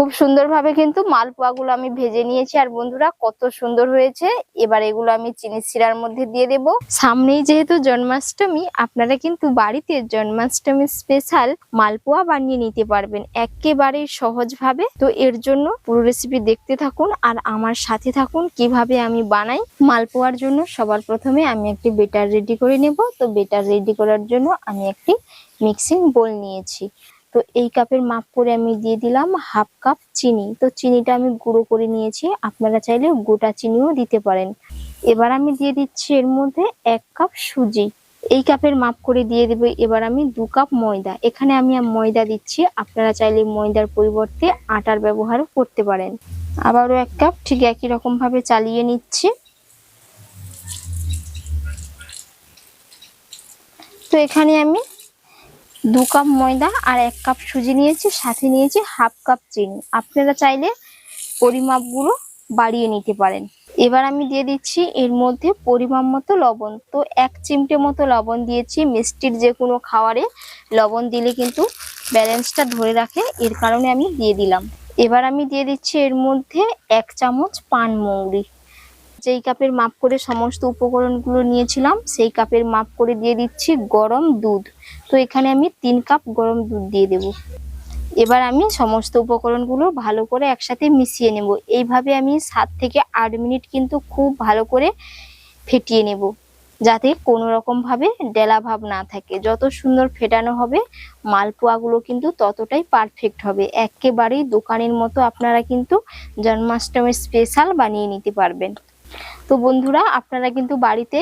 খুব সুন্দরভাবে কিন্তু মালপোয়াগুলো আমি ভেজে নিয়েছি। আর বন্ধুরা, কত সুন্দর হয়েছে। এবার এগুলো আমি চিনি শিরার মধ্যে দিয়ে দেব। সামনেই যেহেতু জন্মাষ্টমী, আপনারা কিন্তু বাড়িতে জন্মাষ্টমী স্পেশাল মালপোয়া বানিয়ে নিতে পারবেন একেবারে সহজভাবে। তো এর জন্য পুরো রেসিপি দেখতে থাকুন আর আমার সাথে থাকুন কীভাবে আমি বানাই। মালপোয়ার জন্য সবার প্রথমে আমি একটি বেটার রেডি করে নেব। তো বেটার রেডি করার জন্য আমি একটি মিক্সিং বোল নিয়েছি। তো এই কাপের মাপ করে আমি দিয়ে দিলাম হাফ কাপ চিনি। তো চিনিটা আমি গুঁড়ো করে নিয়েছি, আপনারা চাইলে গোটা চিনিও দিতে পারেন। এবার আমি দিয়ে দিচ্ছি এর মধ্যে এক কাপ সুজি। এই কাপের মাপ করে দিয়ে দেবো, এবার আমি দু কাপ ময়দা। এখানে আমি ময়দা দিচ্ছি, আপনারা চাইলে ময়দার পরিবর্তে আটার ব্যবহারও করতে পারেন। আবারও এক কাপ ঠিক একই রকম ভাবে চালিয়ে নিচ্ছি। তো এখানে আমি দু কাপ ময়দা আর এক কাপ সুজি নিয়েছি, সাথে নিয়েছি হাফ কাপ চিনি। আপনারা চাইলে পরিমাপগুলো বাড়িয়ে নিতে পারেন। এবার আমি দিয়ে দিচ্ছি এর মধ্যে পরিমাপ মতো লবণ। তো এক চিমটে মতো লবণ দিয়েছি, মিষ্টির যে কোনো খাবারে লবণ দিলে কিন্তু ব্যালেন্সটা ধরে রাখে, এর কারণে আমি দিয়ে দিলাম। এবার আমি দিয়ে দিচ্ছি এর মধ্যে এক চামচ পান মৌরি। যেই কাপের মাপ করে সমস্ত উপকরণগুলো নিয়েছিলাম, সেই কাপের মাপ করে দিয়ে দিচ্ছি গরম দুধ। তো এখানে আমি তিন কাপ গরম দুধ দিয়ে দেব। এবার আমি সমস্ত উপকরণগুলো ভালো করে একসাথে মিশিয়ে নেব। এইভাবে আমি সাত থেকে আট মিনিট কিন্তু খুব ভালো করে ফেটিয়ে নেব, যাতে কোনো রকম ভাবে ডেলা ভাব না থাকে। যত সুন্দর ফেটানো হবে, মালপোয়াগুলো কিন্তু ততটাই পারফেক্ট হবে। একেবারেই দোকানের মতো আপনারা কিন্তু জন্মাষ্টমীর স্পেশাল বানিয়ে নিতে পারবেন। তো বন্ধুরা, আপনারা কিন্তু বাড়িতে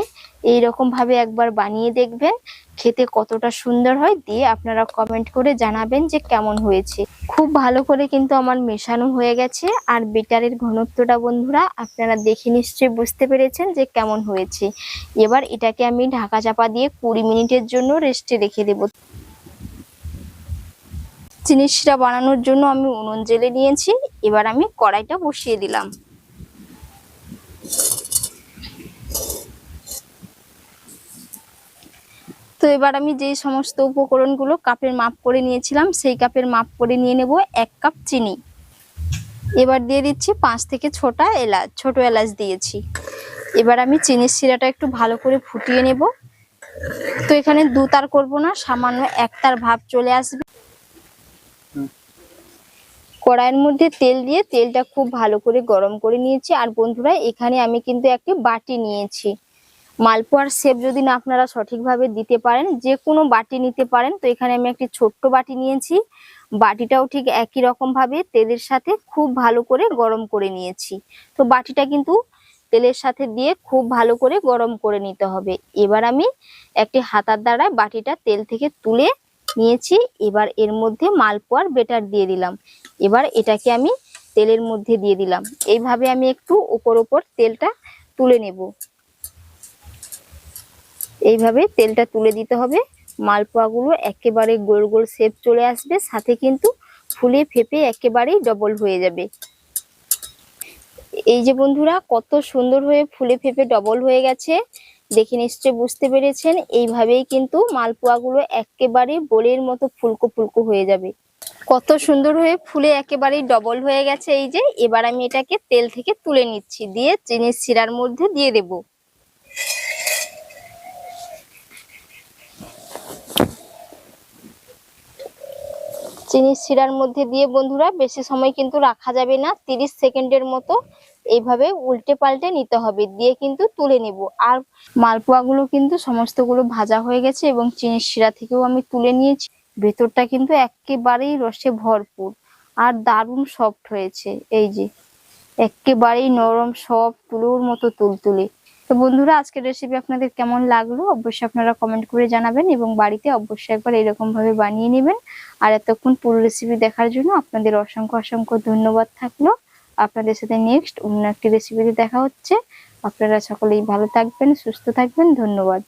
এই ভাবে একবার বানিয়ে দেখবেন, খেতে কতটা সুন্দর হয়, দিয়ে আপনারা কমেন্ট করে জানাবেন যে কেমন হয়েছে। খুব ভালো করে কিন্তু আমার মেশানো হয়ে গেছে, আর বেটারের ঘনত্বটা বন্ধুরা, আপনারা দেখে নিশ্চয়ই বুঝতে পেরেছেন যে কেমন হয়েছে। এবার এটাকে আমি ঢাকা চাপা দিয়ে কুড়ি মিনিটের জন্য রেস্টে রেখে দেব। জিনিসটা বানানোর জন্য আমি উনুন জেলে নিয়েছি, এবার আমি কড়াইটা বসিয়ে দিলাম। তো এবার আমি যেই সমস্ত উপকরণগুলো কাপের মাপ করে নিয়েছিলাম, সেই কাপের মাপ করে নিয়ে নেব এক কাপ চিনি। এবার দিয়ে দিচ্ছি পাঁচ থেকে ছোটা এলাচ ছোট এলাচ দিয়েছি। এবার আমি চিনির শিরাটা একটু ভালো করে ফুটিয়ে নেব। তো এখানে দু তার করব না, সামান্য একটার ভাব চলে আসবে। কড়াইয়ের মধ্যে তেল দিয়ে তেলটা খুব ভালো করে গরম করে নিয়েছি। আর বন্ধুরা, এখানে আমি কিন্তু একটি বাটি নিয়েছি। মালপোয়ার শেপ যদি না আপনারা সঠিকভাবে দিতে পারেন যে কোনো বাটি নিতে পারেন, তো এখানে আমি একটি ছোট্ট বাটি নিয়েছি। বাটিটাও ঠিক একই রকম ভাবে তেলের সাথে খুব ভালো করে গরম করে নিয়েছি। তো বাটিটা কিন্তু তেলের সাথে দিয়ে খুব ভালো করে গরম করে নিতে হবে। এবার আমি একটি হাতার দ্বারা বাটিটা তেল থেকে তুলে নিয়েছি। এবার এর মধ্যে মালপোয়ার বেটার দিয়ে দিলাম। এবার এটাকে আমি তেলের মধ্যে দিয়ে দিলাম। এইভাবে আমি একটু উপর ওপর তেলটা তুলে নেব। এইভাবে তেলটা তুলে দিতে হবে। মালপোয়াগুলো একেবারে গোল গোল শেপ চলে আসবে, সাথে কিন্তু ফুলে ফেপে একেবারেই ডবল হয়ে যাবে। এই যে বন্ধুরা, কত সুন্দর হয়ে ফুলে ফেপে ডবল হয়ে গেছে। দেখে নিশ্চয় বুঝতে পেরেছেন, এইভাবেই কিন্তু মালপোয়াগুলো একেবারে বোলের মতো ফুলকো ফুলকো হয়ে যাবে। কত সুন্দর হয়ে ফুলে একেবারেই ডবল হয়ে গেছে এই যে, এবার আমি এটাকে তেল থেকে তুলে নিচ্ছি, দিয়ে চিনির শিরার মধ্যে দিয়ে দেবো। চিনি শিরার মধ্যে দিয়ে বন্ধুরা বেশি সময় কিন্তু রাখা যাবে না। তিরিশ সেকেন্ডের মতো এইভাবে উল্টে পাল্টে নিতে হবে। দিয়ে কিন্তু তুলে নেব। আর মালপোয়াগুলো কিন্তু সমস্তগুলো ভাজা হয়ে গেছে এবং চিনির শিরা থেকেও আমি তুলে নিয়েছি। ভেতরটা কিন্তু একেবারেই রসে ভরপুর আর দারুণ সফট হয়েছে। এই যে, একেবারেই নরম সব তুলোর মতো তুলতুলে। তো বন্ধুরা, আজকের রেসিপি আপনাদের কেমন লাগল অবশ্যই আপনারা কমেন্ট করে জানাবেন এবং বাড়িতে অবশ্যই একবার এরকমভাবে বানিয়ে নেবেন। আর এতক্ষণ পুরো রেসিপি দেখার জন্য আপনাদের অসংখ্য অসংখ্য ধন্যবাদ থাকল। আপনাদের সাথে নেক্সট অন্য একটি রেসিপিতে দেখা হচ্ছে। আপনারা সকলেই ভালো থাকবেন, সুস্থ থাকবেন, ধন্যবাদ।